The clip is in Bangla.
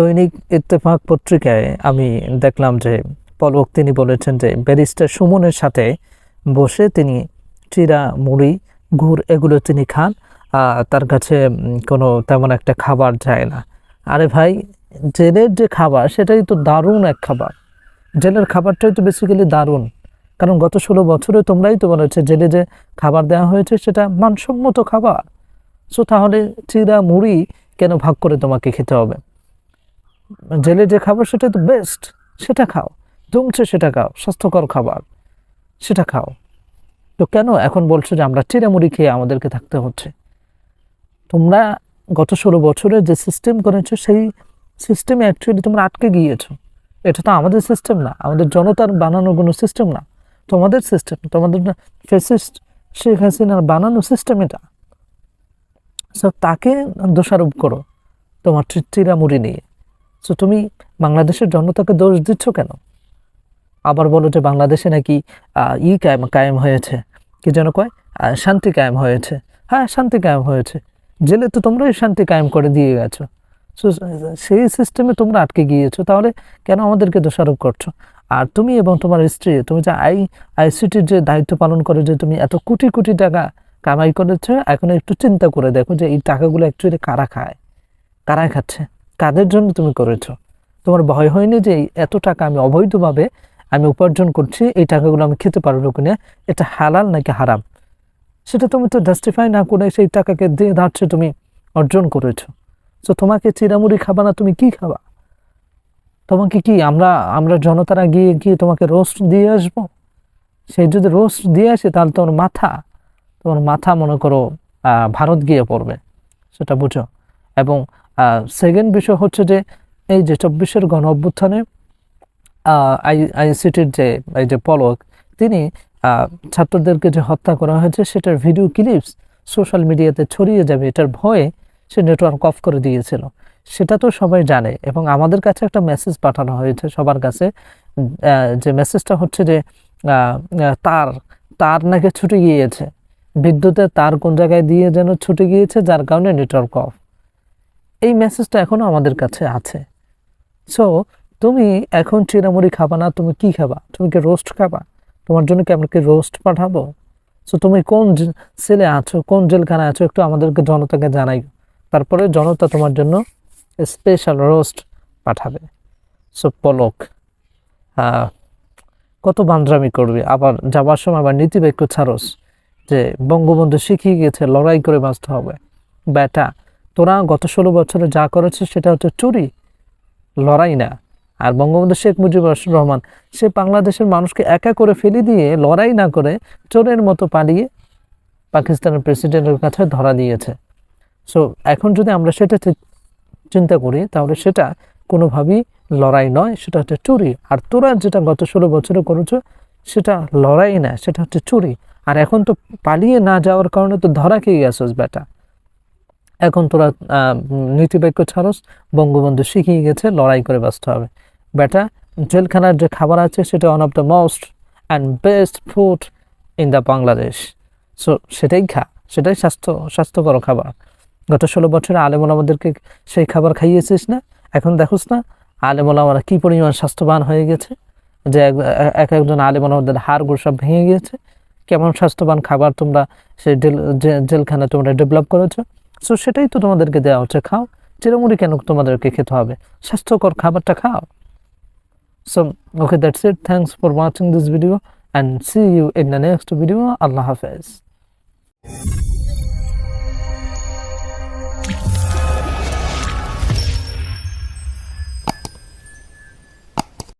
দৈনিক ইত্তেফাক পত্রিকায় আমি দেখলাম যে পলক তিনি বলেছেন যে ব্যারিস্টার সুমনের সাথে বসে তিনি চিরা, মুড়ি, গুড় এগুলো তিনি খান তার কাছে কোনো তেমন একটা খাবার যায় না। আরে ভাই, জেলের যে খাবার, সেটাই তো দারুণ এক খাবার। জেলের খাবারটাই তো বেসিক্যালি দারুণ। কারণ গত ষোলো বছরে তোমরাই তো বলেছে, জেলে যে খাবার দেওয়া হয়েছে, সেটা মানসম্মত খাবার। সো তাহলে চিরা, মুড়ি কেন ভাগ করে তোমাকে খেতে হবে? জেলে যে খাবার সেটা তো বেস্ট সেটা খাও। জমছে সেটা খাও, স্বাস্থ্যকর খাবার, সেটা খাও। তো কেন এখন বলছো যে আমরা চিরামুড়ি খেয়ে আমাদেরকে থাকতে হচ্ছে? তোমরা গত ষোলো বছরে যে সিস্টেম করেছ, সেই সিস্টেমে অ্যাকচুয়ালি তোমরা আটকে গিয়েছো। এটা তো আমাদের সিস্টেম না, আমাদের জনতার বানানো কোনো সিস্টেম না। তোমাদের সিস্টেম তোমাদের ফেসিস্ট শেখ হাসিনার বানানো সিস্টেম এটা। সো তাকে দোষারোপ করো তোমার চিরামুড়ি নিয়ে। সো তুমি বাংলাদেশের জনতাকে দোষ দিচ্ছ কেন? আবার বলো যে বাংলাদেশে নাকি ই কায়েম কায়েম হয়েছে। কি যেন কয়? শান্তি কায়েম হয়েছে। হ্যাঁ শান্তি কায়েম হয়েছে। জেলে তো তোমরাই শান্তি কায়েম করে দিয়ে গেছো। সেই সিস্টেমে তোমরা আটকে গিয়েছো। তাহলে কেন আমাদেরকে দোষারোপ করছ? আর তুমি এবং তোমার স্ত্রী, তুমি যে আই, আইসিটির যে দায়িত্ব পালন করে যে তুমি এত কোটি কোটি টাকা কামাই করেছ, এখন একটু চিন্তা করে দেখো যে এই টাকাগুলো অ্যাকচুয়ালি কারা খায়? কারা খাচ্ছে? কাদের জন্য তুমি করেছ? তোমার ভয় হয়নি যে এত টাকা আমি অবৈধভাবে আমি উপার্জন করছি, এই টাকাগুলো আমি খেতে পারব কিনা? এটা হালাল নাকি হারাম? সেটা তুমি তো জাস্টিফাই না করে সেই টাকাকে দিয়ে ধারছে তুমি অর্জন করেছ। তো তোমাকে চিরামুড়ি খাবা না, তুমি কি খাবা? তোমাকে কি আমরা আমরা জনতারা গিয়ে গিয়ে তোমাকে রোস্ট দিয়ে আসব? সেই যদি রোস্ট দিয়ে আসে, তাহলে তোমার মাথা তোমার মাথা মনে করো ভারত গিয়ে পড়বে। সেটা বুঝো। এবং সেকেন্ড বিষয় হচ্ছে যে, এই যে চব্বিশের গণ অভ্যুত্থানে আই আইসিটির যে, এই যে পলক, তিনি ছাত্রদেরকে যে হত্যা করা হয়েছে, সেটার ভিডিও ক্লিপস সোশ্যাল মিডিয়াতে ছড়িয়ে যাবে, এটার ভয়ে সে নেটওয়ার্ক অফ করে দিয়েছিল। সেটা তো সবাই জানে এবং আমাদের কাছে একটা মেসেজ পাঠানো হয়েছে সবার কাছে যে মেসেজটা হচ্ছে যে তার তার নাকি ছুটে গিয়েছে। বিদ্যুতের তার কোন জায়গায় দিয়ে যেন ছুটে গিয়েছে, যার কারণে নেটওয়ার্ক অফ এই মেসেজটা এখনও আমাদের কাছে আছে। সো তুমি এখন চিরামুড়ি খাবা না, তুমি কি খাবা? তুমি কি রোস্ট খাবা? তোমার জন্য কি আমরা কি রোস্ট পাঠাবো? সো তুমি কোন সেলে আছো, কোন জেলখানায় আছো, একটু আমাদেরকে জনতাকে জানাই। তারপরে জনতা তোমার জন্য স্পেশাল রোস্ট পাঠাবে। সো পলক কত বান্দ্রামি করবে? আবার যাবার সময় আবার নীতিবাক্য ছাড়স যে বঙ্গবন্ধু শিখিয়ে গেছে, লড়াই করে বাঁচতে হবে। ব্যাটা তোরা গত ষোলো বছরে যা করেছিস সেটা হচ্ছে চুরি, লড়াই না। আর বঙ্গবন্ধু শেখ মুজিবুর রহমান, সে বাংলাদেশের মানুষকে একা করে ফেলে দিয়ে লড়াই না করে চোরের মতো পালিয়ে পাকিস্তানের প্রেসিডেন্টের কাছে ধরা দিয়েছে। সো এখন যদি আমরা সেটা চিন্তা করি, তাহলে সেটা কোনোভাবেই লড়াই নয়, সেটা হচ্ছে চুরি। আর তোরা যেটা গত ষোলো বছরে করেছ, সেটা লড়াই না, সেটা হচ্ছে চুরি। আর এখন তো পালিয়ে না যাওয়ার কারণে তো ধরা খেয়ে গেছস, বেটা। এখন তোরা নীতিবাক্য ছাড়স, বঙ্গবন্ধু শিখিয়ে গেছে, লড়াই করে বাঁচতে হবে। বেটা, জেলখানার যে খাবার আছে, সেটা one of the most and best food in the Bangladesh so সেটাই খা, সেটাই স্বাস্থ্য, স্বাস্থ্যকর খাবার। গত ষোলো বছরে আলেমুল আমাদেরকে সেই খাবার খাইয়েছিস না? এখন দেখোস না, আলেমুল আমরা কী পরিমাণ স্বাস্থ্যবান হয়ে গেছে? যে এক এক একজন আলেমুল আমাদের হাড়গুলো সব ভেঙে গিয়েছে কেমন স্বাস্থ্যবান খাবার তোমরা সেই জেল, জে- জেলখানায় তোমরা ডেভেলপ করেছ? সো সেটাই তো তোমাদেরকে দেওয়া হচ্ছে, খাও। চিরমুড়ি কেন তোমাদেরকে খেতে হবে? স্বাস্থ্যকর খাবারটা খাও। So okay that's it thanks for watching this video and see you in the next video আল্লাহ হাফেজ।